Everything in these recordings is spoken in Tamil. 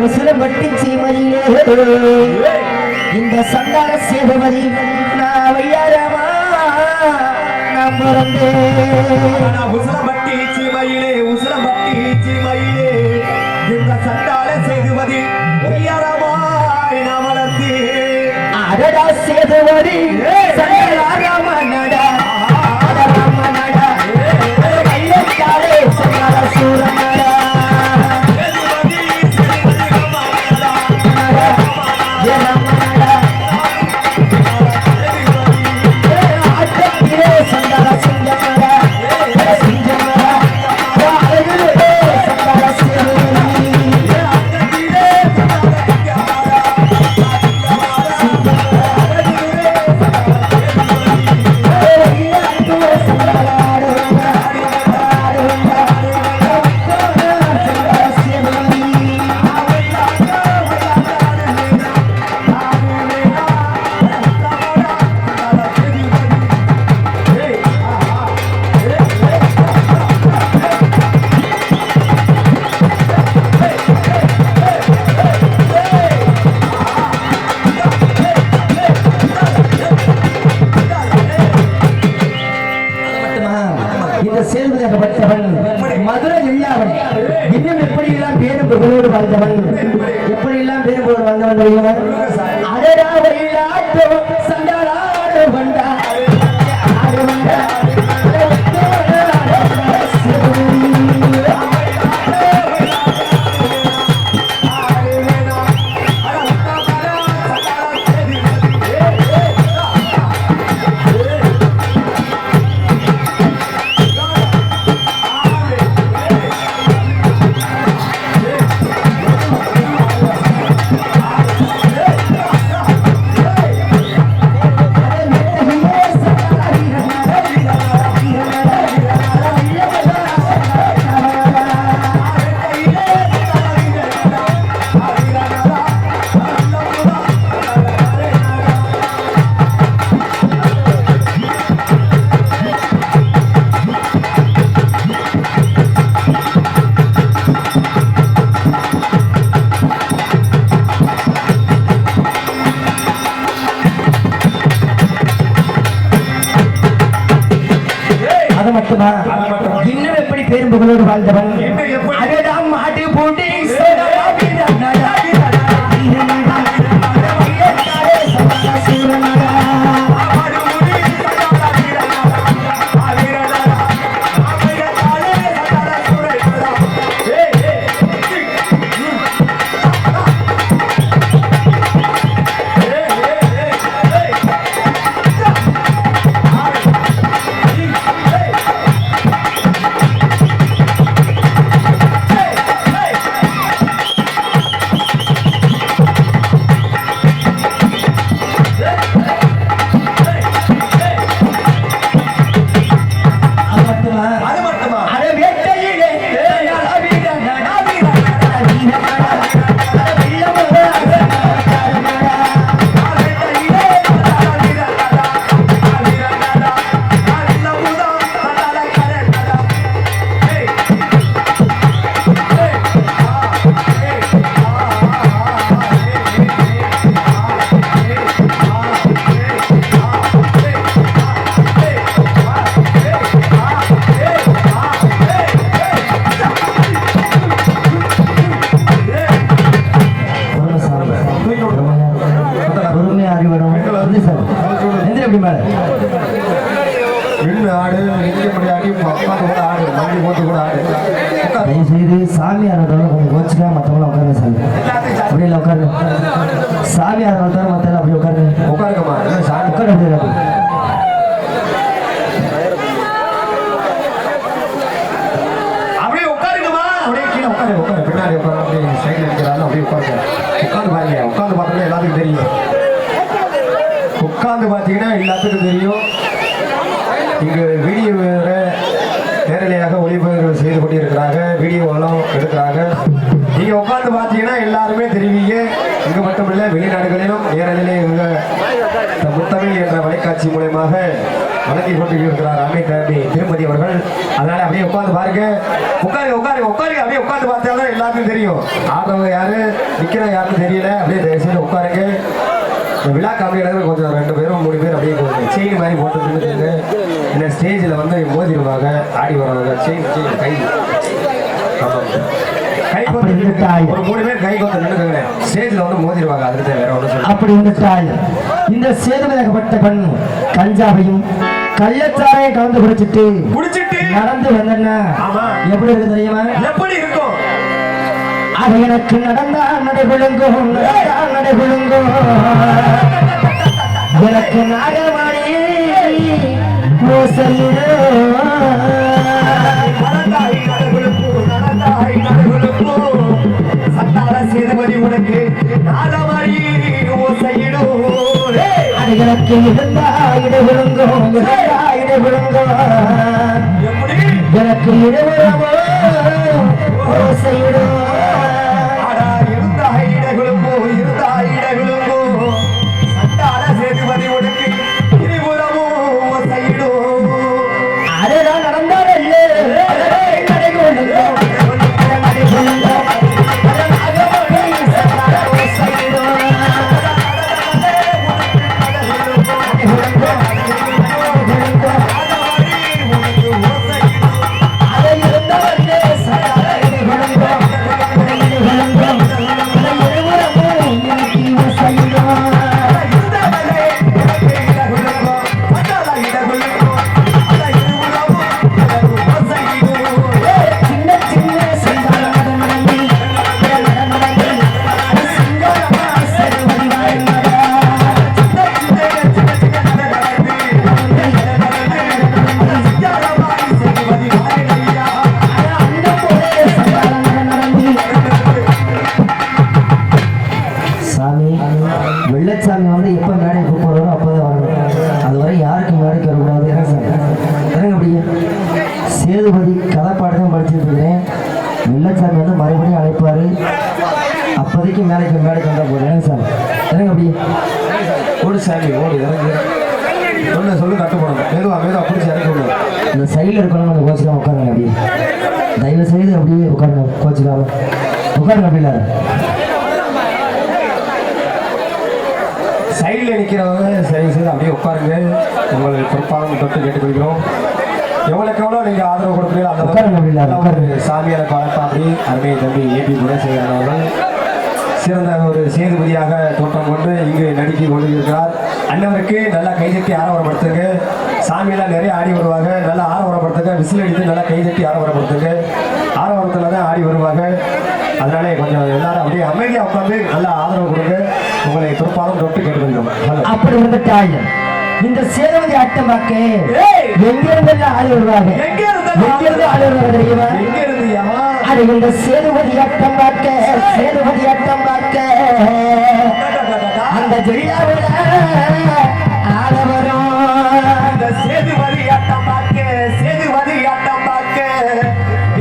விசிலப்பட்டி சீமையிலே இந்த சண்டார சேதுபதி நான் வையாரமா? நான் பிறந்தேன் ஆனா உசலம்பட்டி சீமையிலே உசலம்பட்டி சீமையிலே இந்த சண்டால சேதுபதி பொய்யாரமாய் நான் ராமனடா பேரும் புகழோடு அது இன்னும் எப்படி பேரும் புகழோடு வாழ்ந்தவன்? வந்து சார். எந்திர எப்படி மேல. விண்ணு ஆடு நிற்க முடியாடி உட்காந்து கூட ஆடு மண்டி போட்டு கூட ஆடு. உட்காரு. தயவு செய்து சாமியாரோட கொஞ்சம் கோச்சுக்கா மற்றவங்களும் உட்காருங்க சார் அப்படியே இல்லை உட்காரு சாமியார் ஒருத்தர் மற்ற உட்காருங்கம்மா. சாமி? உட்காரு அப்படியே இரு. அப்படியே உட்காருங்கம்மா. அப்படியே கீழே உட்காரு உட்காரு பின்னாடி உட்காரு அப்படியே சைடில் இருக்கிறாங்க அப்படியே உட்காருங்க. உட்காந்து பாருங்க. உட்காந்து பார்த்தோம்னா எல்லாத்துக்கும் தெரியும். எல்லாத்துக்கும் தெரியும்? இங்கே வீடியோ வேற நேரடியாக ஒளிபதிவு செய்து கொண்டிருக்கிறாங்க. வீடியோவெல்லாம் எடுக்கிறாங்க. நீங்கள் உட்காந்து பார்த்தீங்கன்னா எல்லாருமே தெரிவிங்க. இங்கே மட்டும் இல்லை வெளிநாடுகளிலும் நேரடியிலே இவங்க இந்த முத்தமிழ் என்ற வலைக்க தொலைக்காட்சி மூலயமாக வழங்கி கொண்டிருக்கிறார். அமை தம்பி திருமதி அவர்கள். அதனால அப்படியே உட்காந்து பாருங்க. உட்காரு உட்காரு உட்காரு. அப்படியே உட்காந்து பார்த்தாலும் எல்லாருக்கும் தெரியும். ஆடுறவங்க யாரு நிற்கிறவங்க யாருன்னு தெரியல. அப்படியே தயவு செய்து உட்காருங்க. விழா காமெடியில் கொஞ்சம் ரெண்டு பேரும் மூணு பேர் அப்படியே கொஞ்சம் செயின் மாதிரி போட்டு நின்றுங்க இந்த ஸ்டேஜில் வந்து மோதிடுவாங்க ஆடி வருவாங்க. செயின் செயின் கை. ஒரு மூணு பேர் கை கொத்து நின்றுங்க ஸ்டேஜில் வந்து மோதிடுவாங்க அதுக்கு வேற சொல்ல அப்படி இருந்துட்டால் இந்த சேதுவதகப்பட்ட பெண் கஞ்சாவையும் கள்ளச்சாரையும் கலந்து குடிச்சிட்டு குடிச்சிட்டு நடந்து வந்தேன்னா. எப்படி இருக்கு தெரியுமா? எப்படி இருக்கும்? அது எனக்கு நடந்தா நடை விழுங்கும் நடந்தா நடை விழுங்கும். எனக்கு நாகவாணி சேதுபதி உனக்கு நாதமணி ஓசையிடும். எனக்கு இருந்தா இடை விழுங்கும் இடை விழுங்கும்? எனக்கு இடவிழமோ மேடைக்கு வரக்கூடாது. என்ன சார் இறங்க அப்படியே? சேதுபதி கதைப்பாடு தான் படிச்சுட்டு இருக்கிறேன் வெள்ளச்சாமி வந்து மறுபடியும் அழைப்பாரு. அப்போதைக்கு மேடைக்கு மேடைக்கு வந்தா போதும். என்ன சார் இறங்க அப்படியே? ஓடு சாமி ஓடு இறங்கு. சொல்லு சொல்லு கட்டுப்படணும் மெதுவா மெதுவா பிடிச்சி இறக்கி இந்த சைடில் இருக்கணும் நம்ம கோச்சிக்காம உட்காருங்க அப்படியே. தயவு செய்து அப்படியே உட்காருங்க கோச்சிக்காம. உட்காருங்க அப்படி இல்லை சைடில் நிற்கிறவங்க தயவு செய்து அப்படியே உட்காருங்க. உங்களை பொறுப்பாக தொட்டு கேட்டுக்கொள்கிறோம். எவ்வளோக்கு எவ்வளோ நீங்கள் ஆதரவு கொடுக்குறீங்களோ அந்த. ஒரு சாமியாரை பாராட்டாப்படி அருமை தம்பி ஏபி குணசேகரன் அவர்கள் சிறந்த ஒரு சேதுபதியாக தோற்றம் கொண்டு இங்கு நடித்து கொண்டிருக்கிறார். அண்ணவருக்கு நல்லா கைதட்டி ஆரவாரப்படுத்துங்க சாமியெல்லாம் நிறைய ஆடி வருவாங்க. நல்லா ஆரவாரப்படுத்துங்க விசில் அடித்து நல்லா கைதட்டி ஆரவாரப்படுத்துங்க ஆரவாரத்தில் தான் ஆடி வருவாங்க. அதனாலே கொஞ்சம் எல்லாரும் அப்படியே அமைதியாக உட்காந்து நல்லா ஆதரவு கொடுங்க. உங்களை பொறுப்பாலும் தொட்டு கேட்டுக்கொள்கிறோம். அப்படி வந்துட்டால் இந்த சேதுபதி ஆட்டம் பார்க்க ஏய்! எங்க இருந்து ஆள் வருவாங்க எங்க இருந்தாலும் எங்க இருந்து ஆள் வருவாங்க தெரியுமா? அது இந்த சேதுபதி ஆட்டம் பார்க்க சேதுபதி ஆட்டம் பார்க்க அந்த ஜில்லாவில் ஆட வரும். அந்த சேதுபதி ஆட்டம் பார்க்க சேதுபதி ஆட்டம் பார்க்க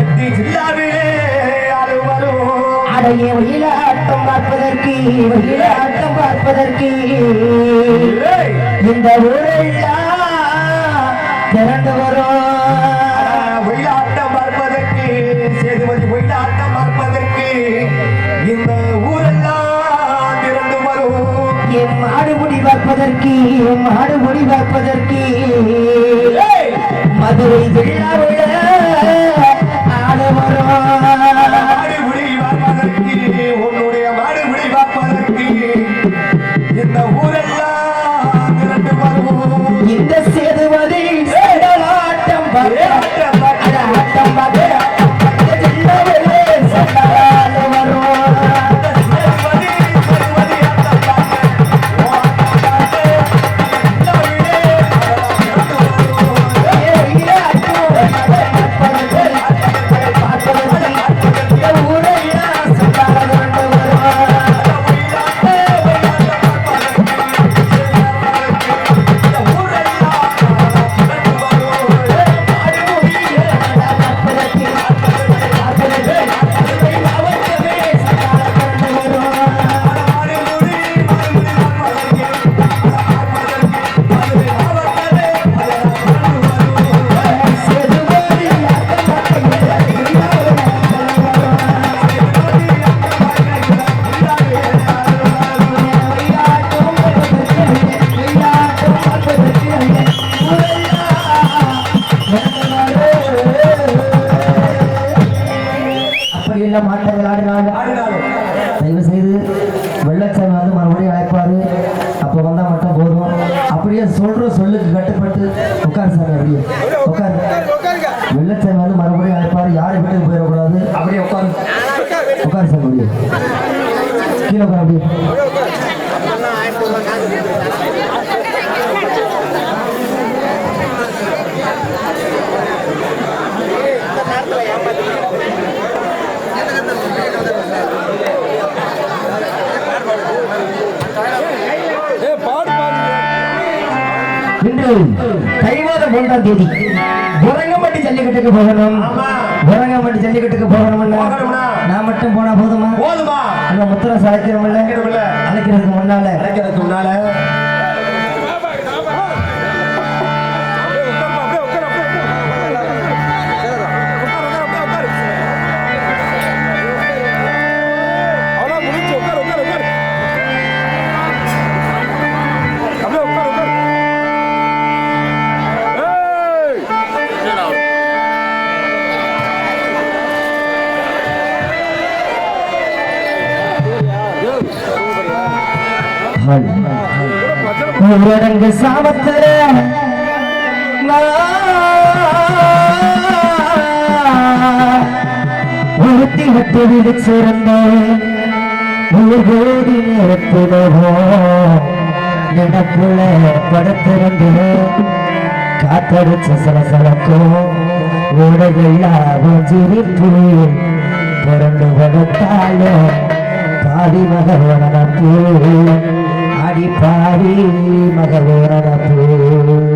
எத்தி ஜில்லாவிலே அது வரும். அடைய ஒயிலாட்டம் பார்ப்பதற்கு ஒயிலாட்டம் பார்ப்பதற்கு! இந்த ஊரெல்லாம் திரண்டு வரும் ஒயிலாட்டம் பார்ப்பதற்கு சேதுபதி ஒயிலாட்டம் பார்ப்பதற்கு இந்த ஊரெல்லாம் திரண்டு வரும் என் மாடுபுடி பார்ப்பதற்கு என் மாடுபுடி பார்ப்பதற்கு! மதுரை விழாவுல எல்லாம் ஆட்டங்கள் ஆடினாலும் தயவு செய்து வெள்ளச்சாமி வந்து மறுபடியும் அழைப்பாரு. அப்ப வந்தா மட்டும் போதும். அப்படியே சொல்ற சொல்லுக்கு கட்டுப்பட்டு உட்கார் சார் அப்படியே. உட்கார். வெள்ளச்சாமி வந்து மறுபடியும் அழைப்பாரு. யாரு வீட்டுக்கு போயிடக்கூடாது? அப்படியே உட்கார். உட்கார் சார் அப்படியே. கீழே உட்கார் அப்படியே. மூன்றாம் தேதி. உரங்கம்பட்டி ஜல்லிக்கட்டுக்கு போகணும். உரங்கம்பட்டி ஜல்லிக்கட்டுக்கு போகணும்னா? நான் மட்டும் போனா போதுமா? போதுமா. அந்த முத்திரம் அழைக்கிறோம்ல? அழைக்கிறதுக்கு முன்னால. அழைக்கிறதுக்கு முன்னால. ஊரடங்கு சாபத்து ஒருத்தி விட்டு விழிச்சிருந்தேன் ஊர்கோடி நேரத்திலவோ. நினப்புல படுத்திருந்தேன் காத்தடிச்ச சலசலக்கும் ஓடைகளாகும் சிரிப்பு பிறந்து வளர்த்தாலும் பாதி மகர் പാടി പാടി